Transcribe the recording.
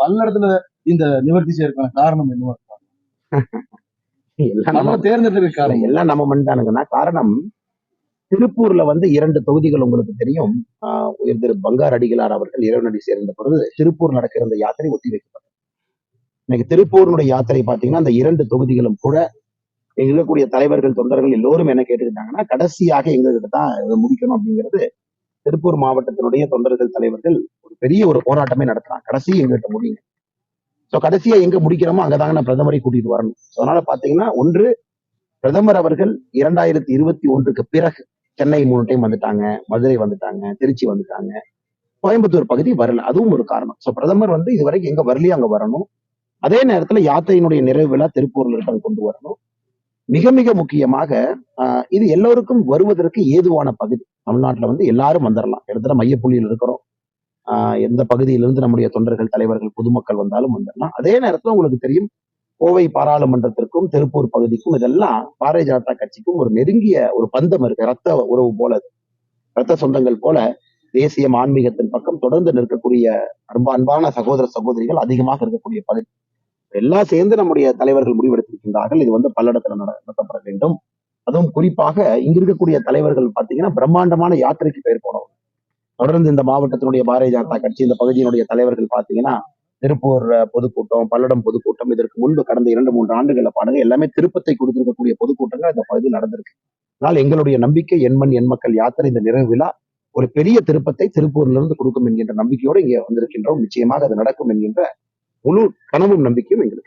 பல்லடத்துல இந்த நிவர்த்தி செய்யறதுக்கான காரணம் என்னவா இருக்கும் எல்லாம் நம்ம தேர்ந்தெடுக்க காரணம். எல்லாம் நம்ம மண் தானுங்கன்னா காரணம் திருப்பூர்ல வந்து இரண்டு தொகுதிகள் உங்களுக்கு தெரியும். திரு பங்கார் அடிகளார் அவர்கள் இறைவனடி சேர்ந்த பொழுது திருப்பூர் நடக்கிற அந்த யாத்திரை ஒத்தி வைக்கப்பட்டது இன்னைக்கு திருப்பூருடைய யாத்திரை பாத்தீங்கன்னா அந்த இரண்டு தொகுதிகளும் கூட இங்க இருக்கக்கூடிய தலைவர்கள் தொண்டர்கள் எல்லோரும் என்ன கேட்டுக்கிட்டாங்கன்னா கடைசியாக எங்ககிட்ட தான் முடிக்கணும் அப்படிங்கிறது திருப்பூர் மாவட்டத்தினுடைய தொண்டர்கள் தலைவர்கள் பெரிய ஒரு போராட்டமே நடத்துறாங்க. கடைசி எங்ககிட்ட முடியுங்க சோ கடைசியா எங்க முடிக்கிறோமோ அங்கதாங்க நான் பிரதமரை கூட்டிட்டு வரணும். அதனால பாத்தீங்கன்னா ஒன்று பிரதமர் அவர்கள் இரண்டாயிரத்தி இருபத்தி ஒன்றுக்கு பிறகு சென்னை மூணு டைம் வந்துட்டாங்க மதுரை வந்துட்டாங்க திருச்சி வந்துட்டாங்க. கோயம்புத்தூர் பகுதி வரல. அதுவும் ஒரு காரணம். சோ பிரதமர் வந்து இதுவரைக்கும் எங்க வரலையோ அங்க வரணும். அதே நேரத்துல யாத்திரையினுடைய நிறைவு விழா திருப்பூர்ல இருக்க கொண்டு வரணும். மிக மிக முக்கியமாக ஆஹ், இது எல்லோருக்கும் வருவதற்கு ஏதுவான பகுதி. தமிழ்நாட்டுல வந்து எல்லாரும் வந்துடலாம் இடத்துல மையப்புள்ளியில் இருக்கிறோம். எந்த பகுதியிலிருந்து நம்முடைய தொண்டர்கள் தலைவர்கள் பொதுமக்கள் வந்தாலும் வந்துடலாம். அதே நேரத்தில் உங்களுக்கு தெரியும் கோவை பாராளுமன்றத்திற்கும் திருப்பூர் பகுதிக்கும் இதெல்லாம் பாரதிய ஜனதா கட்சிக்கும் ஒரு நெருங்கிய ஒரு பந்தம் இருக்கு. ரத்த உறவு போல ரத்த சொந்தங்கள் போல தேசிய ஆன்மீகத்தின் பக்கம் தொடர்ந்து நிற்கக்கூடிய அன்பா அன்பான சகோதர சகோதரிகள் அதிகமாக இருக்கக்கூடிய பகுதி. எல்லாம் சேர்ந்து நம்முடைய தலைவர்கள் முடிவெடுத்திருக்கின்றார்கள். இது வந்து பல்லடத்துல நட- நடத்தப்பட வேண்டும். அதுவும் குறிப்பாக இங்க இருக்கக்கூடிய தலைவர்கள் பாத்தீங்கன்னா பிரம்மாண்டமான யாத்திரைக்கு பெயர் போனவங்க. தொடர்ந்து இந்த மாவட்டத்தினுடைய பாரதிய ஜனதா கட்சி இந்த பகுதியினுடைய தலைவர்கள் பாத்தீங்கன்னா திருப்பூர் பொதுக்கூட்டம் பல்லடம் பொதுக்கூட்டம் இதற்கு முன்பு கடந்த இரண்டு மூன்று ஆண்டுகள பாருங்க எல்லாமே திருப்பத்தை கொடுத்திருக்கக்கூடிய பொதுக்கூட்டங்கள் அந்த பகுதியில் நடந்திருக்கு. அதனால் எங்களுடைய நம்பிக்கை எண்மண் எண் மக்கள் யாத்திரை இந்த நிறைவு விழா ஒரு பெரிய திருப்பத்தை திருப்பூர்ல இருந்து கொடுக்கும் என்கின்ற நம்பிக்கையோடு இங்கே வந்திருக்கின்றோம். நிச்சயமாக அது நடக்கும் என்கின்ற முழு கனவும் நம்பிக்கையும் எங்களுக்கு